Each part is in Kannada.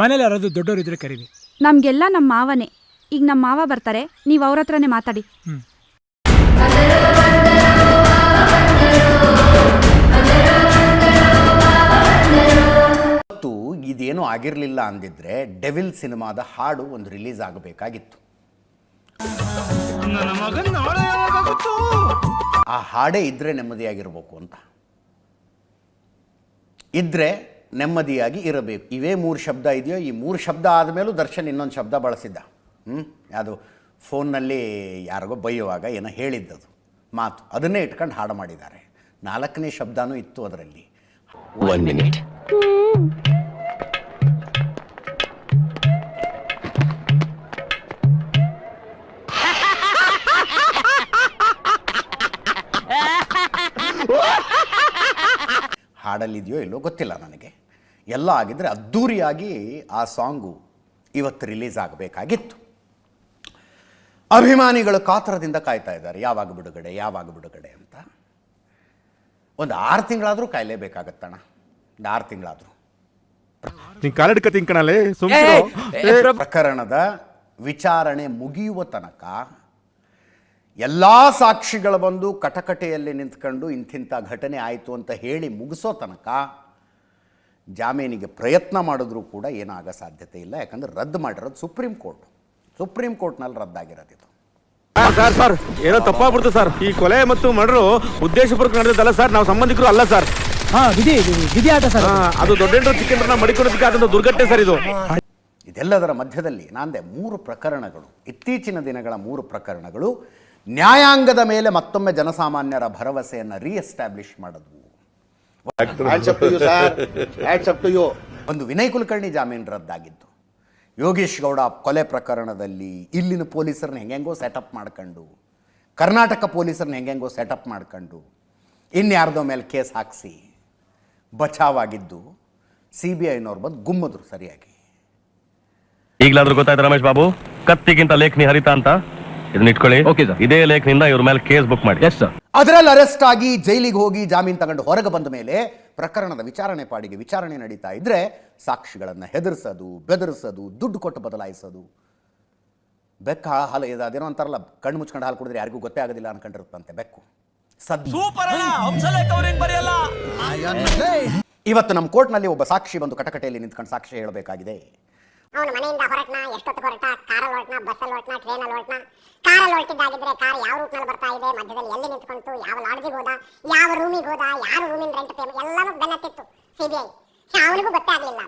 ಮನೇಲಿ ಯಾರಾದ್ರೂ ದೊಡ್ಡವರು ಇದ್ರೆ ಕರೀರಿ. ನಮ್ಗೆಲ್ಲ ನಮ್ಮ ಮಾವನೇ. ಈಗ ನಮ್ಮ ಮಾವ ಬರ್ತಾರೆ ನೀವು ಅವ್ರ ಹತ್ರನೇ ಮಾತಾಡಿ. ಇದೇನು ಮತ್ತು ಇದೇನೂ ಆಗಿರಲಿಲ್ಲ ಅಂದಿದ್ರೆ ಡೆವಿಲ್ ಸಿನಿಮಾದ ಹಾಡು ಒಂದು ರಿಲೀಸ್ ಆಗಬೇಕಾಗಿತ್ತು. ಆ ಹಾಡೇ ಇದ್ರೆ ನೆಮ್ಮದಿಯಾಗಿರ್ಬೇಕು ಅಂತ. ಇದ್ರೆ ನೆಮ್ಮದಿಯಾಗಿ ಇರಬೇಕು. ಇವೇ ಮೂರು ಶಬ್ದ ಇದೆಯೋ ಈ ಮೂರು ಶಬ್ದ ಆದಮೇಲೂ ದರ್ಶನ್ ಇನ್ನೊಂದು ಶಬ್ದ ಬಳಸಿದ್ದ. ಹ್ಞೂ ಅದು ಫೋನ್ನಲ್ಲಿ ಯಾರಿಗೋ ಬೈಯುವಾಗ ಏನೋ ಹೇಳಿದ್ದದು. ಮಾತು. ಅದನ್ನೇ ಇಟ್ಕೊಂಡು ಹಾಡು ಮಾಡಿದ್ದಾರೆ. ನಾಲ್ಕನೇ ಶಬ್ದನೂ ಇತ್ತು ಅದರಲ್ಲಿ. ಒನ್ ಮಿನಿಟ್ ಹಾಡಲ್ಲಿದೆಯೋ ಇಲ್ಲೋ ಗೊತ್ತಿಲ್ಲ ನನಗೆ. ಎಲ್ಲ ಆಗಿದ್ದರೆ ಅದ್ದೂರಿಯಾಗಿ ಆ ಸಾಂಗು ಇವತ್ತು ರಿಲೀಸ್ ಆಗಬೇಕಾಗಿತ್ತು. ಅಭಿಮಾನಿಗಳು ಕಾತರದಿಂದ ಕಾಯ್ತಾ ಇದ್ದಾರೆ ಯಾವಾಗ ಬಿಡುಗಡೆ ಯಾವಾಗ ಬಿಡುಗಡೆ ಅಂತ. ಒಂದು ಆರು ತಿಂಗಳಾದರೂ ಕಾಯಲೇಬೇಕಾಗತ್ತಣ್ಣ ಒಂದು ಆರು ತಿಂಗಳಾದರೂ. ಪ್ರಕರಣದ ವಿಚಾರಣೆ ಮುಗಿಯುವ ತನಕ ಎಲ್ಲ ಸಾಕ್ಷಿಗಳು ಬಂದು ಕಟಕಟೆಯಲ್ಲಿ ನಿಂತ್ಕೊಂಡು ಇಂಥಿಂಥ ಘಟನೆ ಆಯಿತು ಅಂತ ಹೇಳಿ ಮುಗಿಸೋ ತನಕ ಜಾಮೀನಿಗೆ ಪ್ರಯತ್ನ ಮಾಡಿದ್ರೂ ಕೂಡ ಏನಾಗೋ ಸಾಧ್ಯತೆ ಇಲ್ಲ. ಯಾಕಂದ್ರೆ ರದ್ದು ಮಾಡಿರೋದು ಸುಪ್ರೀಂ ಕೋರ್ಟ್. ಸುಪ್ರೀಂ ಕೋರ್ಟ್ನಲ್ಲಿ ನಲ್ಲಿ ರದ್ದಾಗಿರೋದಿತ್ತು ಸರ್ ಸರ್ ಏನೋ ತಪ್ಪಾಗ್ಬಿಡ್ತು ಸರ್. ಈ ಕೊಲೆ ಮತ್ತು ಮರ್ಡರು ಉದ್ದೇಶಪೂರ್ವಕ ನಡೆದಲ್ಲ ಸರ್. ನಾವು ಸಂಬಂಧಿಕರು ಅಲ್ಲ ಸರ್. ಹಾ ವಿಧಿ ಇದು ವಿಧಿ ಆಟ ಸರ್. ಆ, ಅದು ದೊಡ್ಡ ಚಿಕ್ಕಂಡ್ರನ್ನ ಮಡಿಕೊಳ್ಳೋದಕ್ಕಾದಂಥ ದುರ್ಘಟನೆ ಸರ್ ಇದು. ಇದೆಲ್ಲದರ ಮಧ್ಯದಲ್ಲಿ ನಾಂದೆ ಮೂರು ಪ್ರಕರಣಗಳು ಇತ್ತೀಚಿನ ದಿನಗಳ ಮೂರು ಪ್ರಕರಣಗಳು ನ್ಯಾಯಾಂಗದ ಮೇಲೆ ಮತ್ತೊಮ್ಮೆ ಜನಸಾಮಾನ್ಯರ ಭರವಸೆಯನ್ನು ರೀಎಸ್ಟಾಬ್ಲಿಷ್ ಮಾಡಿದ್ವು. ಒಂದು ವಿನಯ್ ಕುಲಕರ್ಣಿ ಜಾಮೀನು ರದ್ದಾಗಿತ್ತು. ಯೋಗೇಶ್ ಗೌಡ ಕೊಲೆ ಪ್ರಕರಣದಲ್ಲಿ ಇಲ್ಲಿನ ಪೊಲೀಸರನ್ನ ಹೆಂಗೆಂಗೋ ಸೆಟಪ್ ಮಾಡ್ಕೊಂಡು ಕರ್ನಾಟಕ ಪೊಲೀಸರನ್ನ ಹೆಂಗೆಂಗೋ ಸೆಟಪ್ ಮಾಡ್ಕೊಂಡು ಇನ್ಯಾರ್ದೋ ಮೇಲೆ ಕೇಸ್ ಹಾಕಿಸಿ ಬಚಾವಾಗಿದ್ದು ಸಿ ಬಿ ಐನವ್ರು ಬಂದು ಗುಮ್ಮದ್ರು ಸರಿಯಾಗಿ. ಈಗಲಾದ್ರೂ ಗೊತ್ತಾಯ್ತು ರಮೇಶ್ ಬಾಬು? ಕತ್ತಿಗಿಂತ ಲೇಖನಿ ಹರಿತಾ ಅಂತ? ಇದನ್ನ ಇಟ್ಕೊಳ್ಳಿ. ಓಕೆ ಸರ್ ಇದೇ ಲೇಖನಿಂದ ಇವ್ರ ಮೇಲೆ ಕೇಸ್ ಬುಕ್ ಮಾಡಿ. ಎಸ್ ಸರ್ ಅದರಲ್ಲಿ ಅರೆಸ್ಟ್ ಆಗಿ ಜೈಲಿಗೆ ಹೋಗಿ ಜಾಮೀನು ತಗೊಂಡು ಹೊರಗೆ ಬಂದ ಮೇಲೆ ಪ್ರಕರಣದ ವಿಚಾರಣೆ ಪಾಡಿಗೆ ವಿಚಾರಣೆ ನಡೀತಾ ಇದ್ರೆ ಸಾಕ್ಷಿಗಳನ್ನು ಹೆದರ್ಸೋದು ಬೆದರಿಸೋದು ದುಡ್ಡು ಕೊಟ್ಟು ಬದಲಾಯಿಸೋದು. ಬೆಕ್ಕ ಹಾಲು ಇದು ಅದೇನೋ ಅಂತಾರಲ್ಲ ಕಣ್ಣು ಮುಚ್ಕೊಂಡು ಹಾಲು ಕುಡಿದ್ರೆ ಯಾರಿಗೂ ಗೊತ್ತೇ ಆಗೋದಿಲ್ಲ ಅನ್ಕೊಂಡಿರುತ್ತಂತೆ ಬೆಕ್ಕು. ಇವತ್ತು ನಮ್ಮ ಕೋರ್ಟ್ನಲ್ಲಿ ಒಬ್ಬ ಸಾಕ್ಷಿ ಬಂದು ಕಟಕಟೆಯಲ್ಲಿ ನಿಂತ್ಕೊಂಡು ಸಾಕ್ಷಿ ಹೇಳಬೇಕಾಗಿದೆ. ಅವನು ಮನೆಯಿಂದ ಹೊರಟ್ನ ಎಷ್ಟೊತ್ತು ಹೊರಟ ಕಾರಲ್ಲಿ ಹೊರಟ್ನ ಬಸ್ಸಲ್ಲಿ ಹೊರಟ್ನ ಟ್ರೈನಲ್ಲಿ ಹೊರಟ್ನ ಕಾರಲ್ಲಿ ಹೊರಟಿದ್ದಾಗಿದ್ರೆ ಕಾರ್ ಯಾವ ರೂಟ್ನಲ್ಲಿ ಬರ್ತಾ ಇದೆ ಮಧ್ಯದಲ್ಲಿ ಎಲ್ಲಿ ನಿಂತ್ಕೊಂತು ಯಾವ ಲಾಡ್ಜಿಗೆ ಹೋದ ಯಾವ ರೂಮಿಗೆ ಹೋದ ಯಾರು ರೂಮಿನ ರೆಂಟ್ ಪೇಮೆಂಟ್ ಎಲ್ಲಾನು ಬೆನ್ನತ್ತಿತ್ತು ಸಿಬಿಐ ಅವನಿಗೂ ಗೊತ್ತೇ ಆಗಲಿಲ್ಲ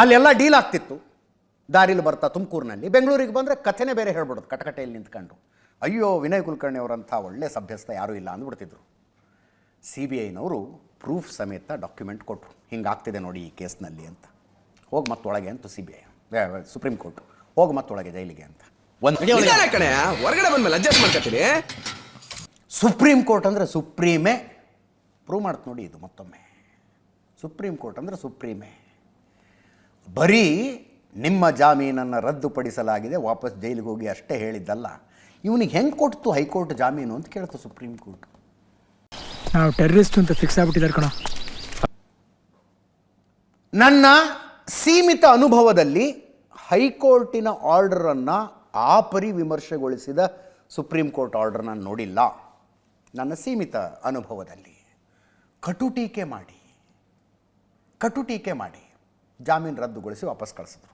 ಅಲ್ಲೆಲ್ಲ ಡೀಲ್ ಆಗ್ತಿತ್ತು. ದಾರಿಲಿ ಬರ್ತಾ ತುಮಕೂರಿನಲ್ಲಿ. ಬೆಂಗಳೂರಿಗೆ ಬಂದರೆ ಕಥೆನೇ ಬೇರೆ ಹೇಳ್ಬಿಡೋದು ಕಟಕಟೆಯಲ್ಲಿ ನಿಂತ್ಕೊಂಡು. ಅಯ್ಯೋ ವಿನಯ್ ಕುಲಕರ್ಣಿ ಅವರಂಥ ಒಳ್ಳೆ ಸಭ್ಯಸ್ಥ ಯಾರೂ ಇಲ್ಲ ಅಂದ್ಬಿಡ್ತಿದ್ರು. ಸಿ ಬಿ ಐನವರು ಪ್ರೂಫ್ ಸಮೇತ ಡಾಕ್ಯುಮೆಂಟ್ ಕೊಟ್ಟರು ಹಿಂಗಾಗ್ತಿದೆ ನೋಡಿ ಈ ಕೇಸ್ನಲ್ಲಿ ಅಂತ. ಹೋಗಿ ಮತ್ತೊಳಗೆ ಅಂತ C B I Supreme Court. ಹೋಗಿ ಮತ್ತೊಳಗೆ ಜೈಲಿಗೆ ಅಂತ. ಒಂದು ಕಣೆ ಹೊರಗಡೆ ಬಂದ್ಮೇಲೆ ಅಡ್ಜಸ್ಟ್ ಮಾಡ್ಕೊತೀನಿ ಸುಪ್ರೀಂ ಕೋರ್ಟ್ ಅಂದರೆ ಸುಪ್ರೀಮೇ. ಪ್ರೂವ್ ಮಾಡ್ತು ನೋಡಿ ಇದು ಮತ್ತೊಮ್ಮೆ. ಸುಪ್ರೀಂ ಕೋರ್ಟ್ ಅಂದರೆ ಸುಪ್ರೀಮೇ. ಬರೀ ನಿಮ್ಮ ಜಾಮೀನನ್ನು ರದ್ದುಪಡಿಸಲಾಗಿದೆ ವಾಪಸ್ ಜೈಲಿಗೆ ಹೋಗಿ ಅಷ್ಟೇ ಹೇಳಿದ್ದಲ್ಲ. ಇವನಿಗೆ ಹೆಂಗೆ ಕೊಡ್ತು ಹೈಕೋರ್ಟ್ ಜಾಮೀನು ಅಂತ ಕೇಳ್ತು ಸುಪ್ರೀಂ ಕೋರ್ಟ್. ನಾವು ಟೆರರಿಸ್ಟ್ ಅಂತ ಫಿಕ್ಸ್ ಆಗ್ಬಿಟ್ಟಿದ್ದಾರೆ ಕಣ. ನನ್ನ ಸೀಮಿತ ಅನುಭವದಲ್ಲಿ ಹೈಕೋರ್ಟಿನ ಆರ್ಡರನ್ನು ಆಪರಿ ವಿಮರ್ಶೆಗೊಳಿಸಿದ ಸುಪ್ರೀಂ ಕೋರ್ಟ್ ಆರ್ಡರ್ ನಾನು ನೋಡಿಲ್ಲ. ನನ್ನ ಸೀಮಿತ ಅನುಭವದಲ್ಲಿ. ಕಟು ಟೀಕೆ ಮಾಡಿ. ಕಟು ಟೀಕೆ ಮಾಡಿ. ಜಾಮೀನು ರದ್ದುಗೊಳಿಸಿ ವಾಪಸ್ ಕಳಿಸಿದ್ರು.